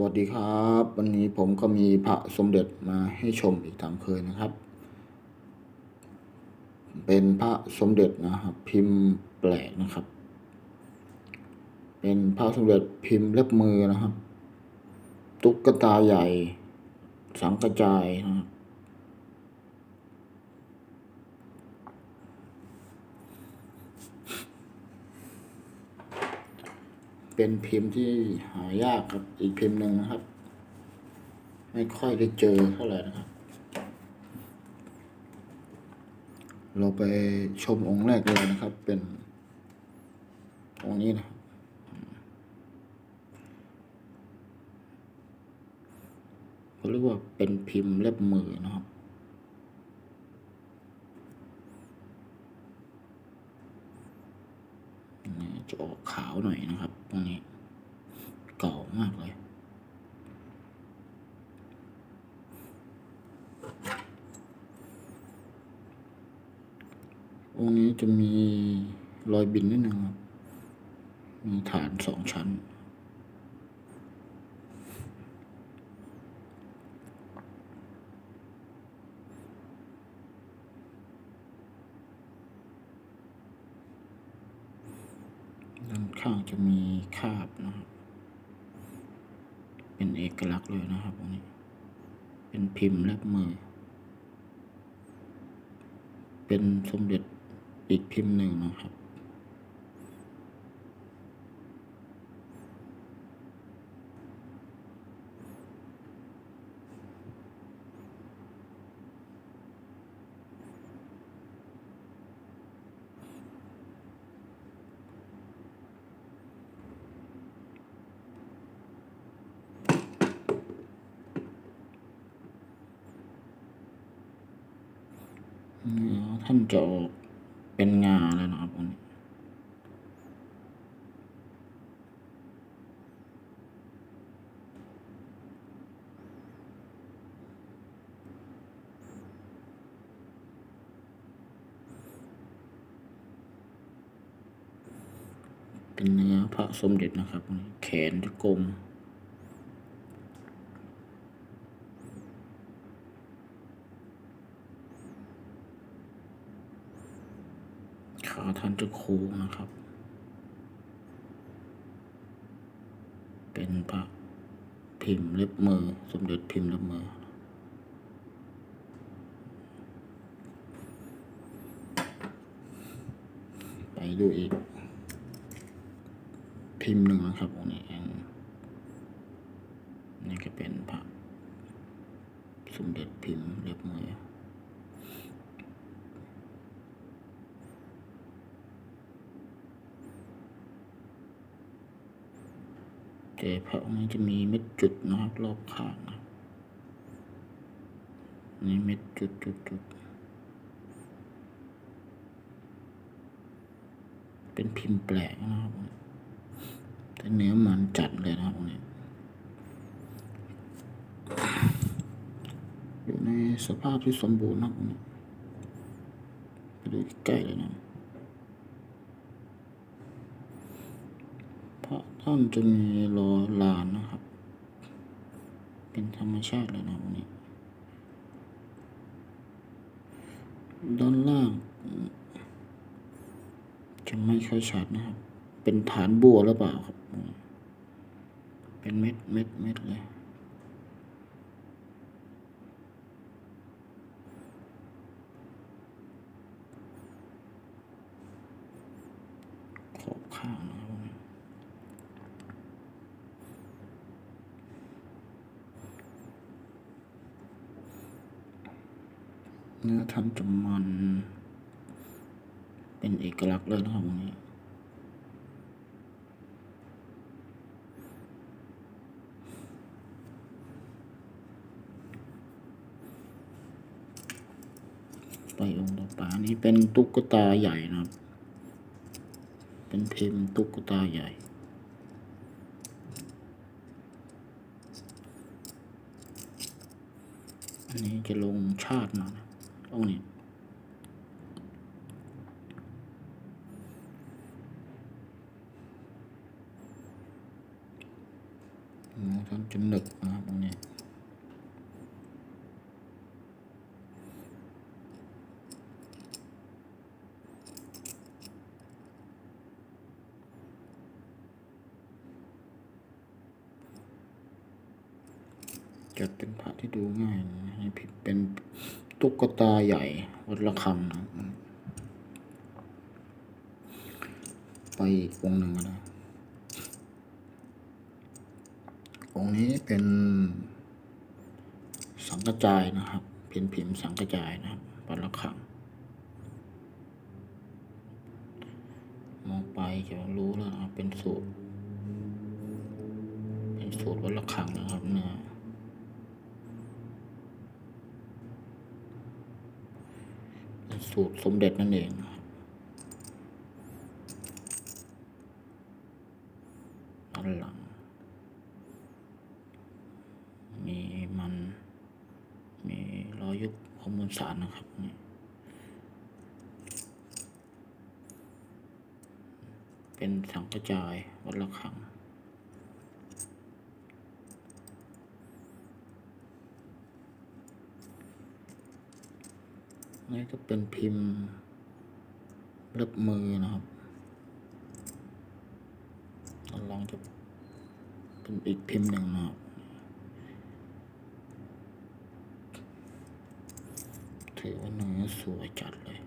วัสดีครับ วันนี้ผมก็มีพระสมเด็จมาให้ชมอีกตามเคยนะครับ เป็นพระสมเด็จนะครับ พิมพ์แปลกนะครับ เป็นพระสมเด็จพิมพ์เล็บมือนะครับ ตุ๊กตาใหญ่ สังกระจายนะครับ เป็นพิมพ์ที่หายากครับ อีกพิมพ์หนึ่งนะครับ ไม่ค่อยได้เจอเท่าไหร่นะครับ เราไปชมองค์แรกเลยนะครับ เป็นองค์นี้นะครับเขาเรียกว่าเป็นพิมพ์เล็บมือนะครับ นี่ จะออกขาวหน่อยนะครับ ตรงนี้ เก่ามากเลยองนี้จะมีรอยบินนิดนึงครับ มีฐานสองชั้น ด้าน ข้างจะมีคาบนะครับ เป็นเอกลักษณ์เลยนะครับตรงนี้ เป็นพิมพ์เล็บมือ เป็นสมเด็จอีกพิมพ์หนึ่งนะครับ ท่านจะออกเป็นงาแล้วนะครับอันนี้เป็นเนื้อพระสมเด็จนะครับอันนี้แขนจะกลม ขา ท่านจะโค้งนะครับ เป็นพระพิมพ์เล็บมือ สมเด็จพิมพ์เล็บมือ ไปดูอีก พิมพ์หนึ่งนะครับอันนี้อันนี่ก็เป็นพระสมเด็จพิมพ์เล็บมือ แต่พระองค์นี้จะมีเม็ดจุดนะครับรอบข้างนะนี่เม็ดจุดจุดจุดเป็นพิมพ์แปลกนะครับแต่เนื้อมันจัดเลยนะครับตรงนี้อยู่ในสภาพที่สมบูรณ์นะครับตรงนี้ไปดูใกล้เลยนะ พระท่านจะมีรอลานนะครับ เป็นธรรมชาติเลยนะวันนี้ ด้านล่าง จะไม่ค่อยชัดนะครับ เป็นฐานบัวหรือเปล่าครับ เป็นเม็ดเม็ดเม็ดเลย ขอบข้างนะครับ นื้อท่านจะมัน เป็นเอกลักษณ์เลยนะครับนนี้ไปองค์ต่อไปนนี้เป็นตุ๊กตาใหญ่นะครับ เป็นพิมพ์ตุ๊กตาใหญ่อันนี้จะลงชาติมานะ องนี้นเนื้อท่านจะหนึบนะครับตรงนี้จัดเป็นพระที่ดูง่ายให้ผิดเป็น ตุ๊กตาใหญ่วัดระฆังนะไปอีกองหนึ่งก็ได้องนี้เป็นสังกระจายนะครับเป็นพิมพ์สังกระจายนะครับวัดระฆังมองไปจะรู้แล้วนะเป็นสูตร เป็นสูตรวัดระฆังนะครับเนื้อ เป็น สูตรสมเด็จนั่นเองด้านหลัง มีมัน มีรอยยุบข้อมูลสารนะครับนี่เป็นสังกระจายวัดระฆัง นี่ก็เป็นพิมพ์เล็บมือนะครับด้านหลังจะเป็นอีกพิมพ์หนึ่งนะครับถือว่าเนื้อสวยจัดเลย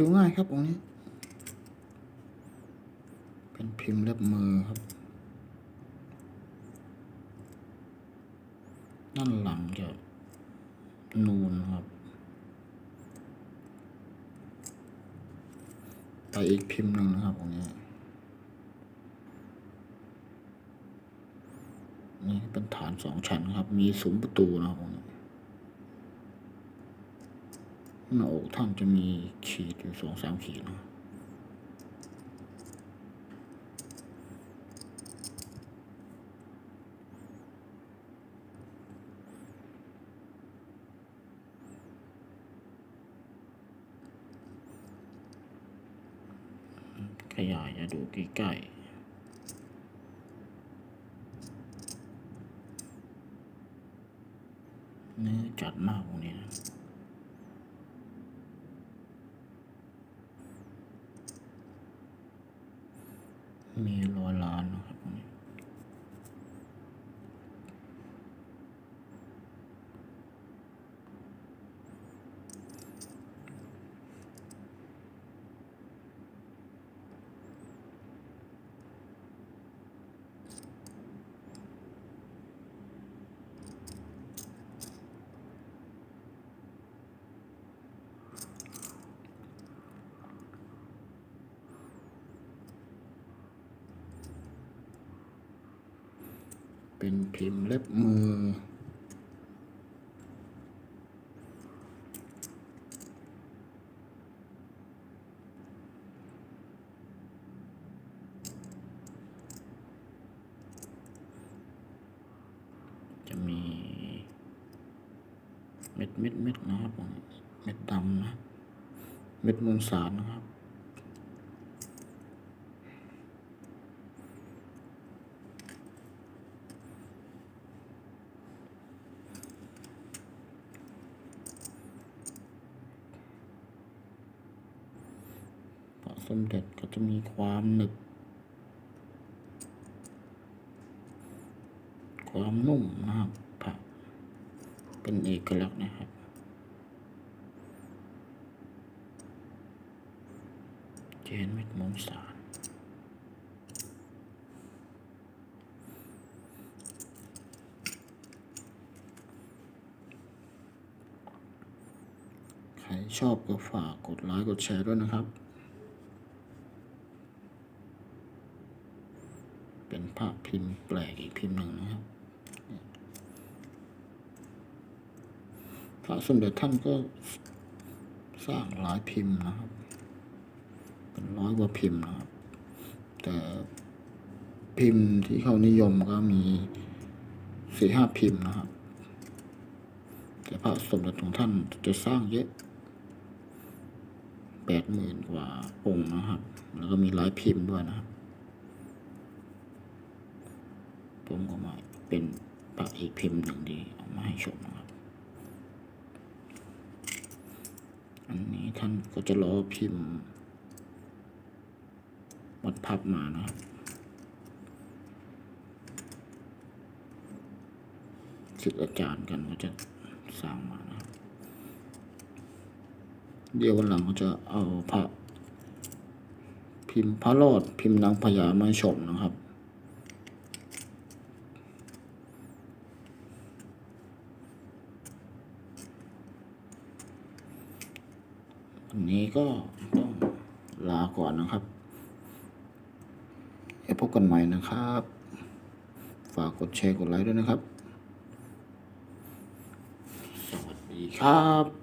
ดูง่ายครับตรงนี้ เป็นพิมพ์เล็บมือครับ ด้านหลังจะนูนครับ ไปอีกพิมพ์หนึ่งนะครับตรงนี้นี่เป็นฐานสองชั้นครับ มีซุ้มประตูนะครับตรงนี้ หน้าอกท่านจะมีขีดอยู่สองสามขีดนะขยายจะดูใกล้ๆเนื้อจัดมากตรงนี้นะ มีรอยล้านนะครับตรงนี้ เป็นพิมพ์เล็บมือ จะมีเม็ดเม็ดเม็ดนะครับผมเม็ดดำนะ เม็ดมวลสารนะครับ สมเด็จก็จะมีความหนึบ ความนุ่มนะครับพระเป็นเอกลักษณ์นะครับ เจนเม็ดมงสารใครชอบก็ฝากกดไลค์กดแชร์ด้วยนะครับ เป็นภาพพิมพ์แปลกอีกพิมพ์หนึ่งนะครับ พระสมเด็จท่านก็สร้างหลายพิมพ์นะครับ เป็นร้อยกว่าพิมพ์นะครับ แต่พิมพ์ที่เขานิยมก็มีสี่ห้าพิมพ์นะครับ แต่พระสมเด็จของท่านจะสร้างเยอะแปดหมื่นกว่าองค์นะครับ แล้วก็มีหลายพิมพ์ด้วยนะครับ ผมก็มาเป็นพระอีกพิมพ์หนึ่งดีเอามาให้ชมนะครับ อันนี้ท่านก็จะรอพิมพ์วัดพับมานะครับศิษย์อาจารย์กันก็จะสร้างมานะครับ เดี๋ยววันหลังก็จะเอาพระพิมพ์พระรอดพิมพ์นางพญามาชมนะครับ วันนี้ก็ต้องลาก่อนนะครับไว้พบกันใหม่นะครับ ฝากกดแชร์กดไลค์ด้วยนะครับ สวัสดีครับ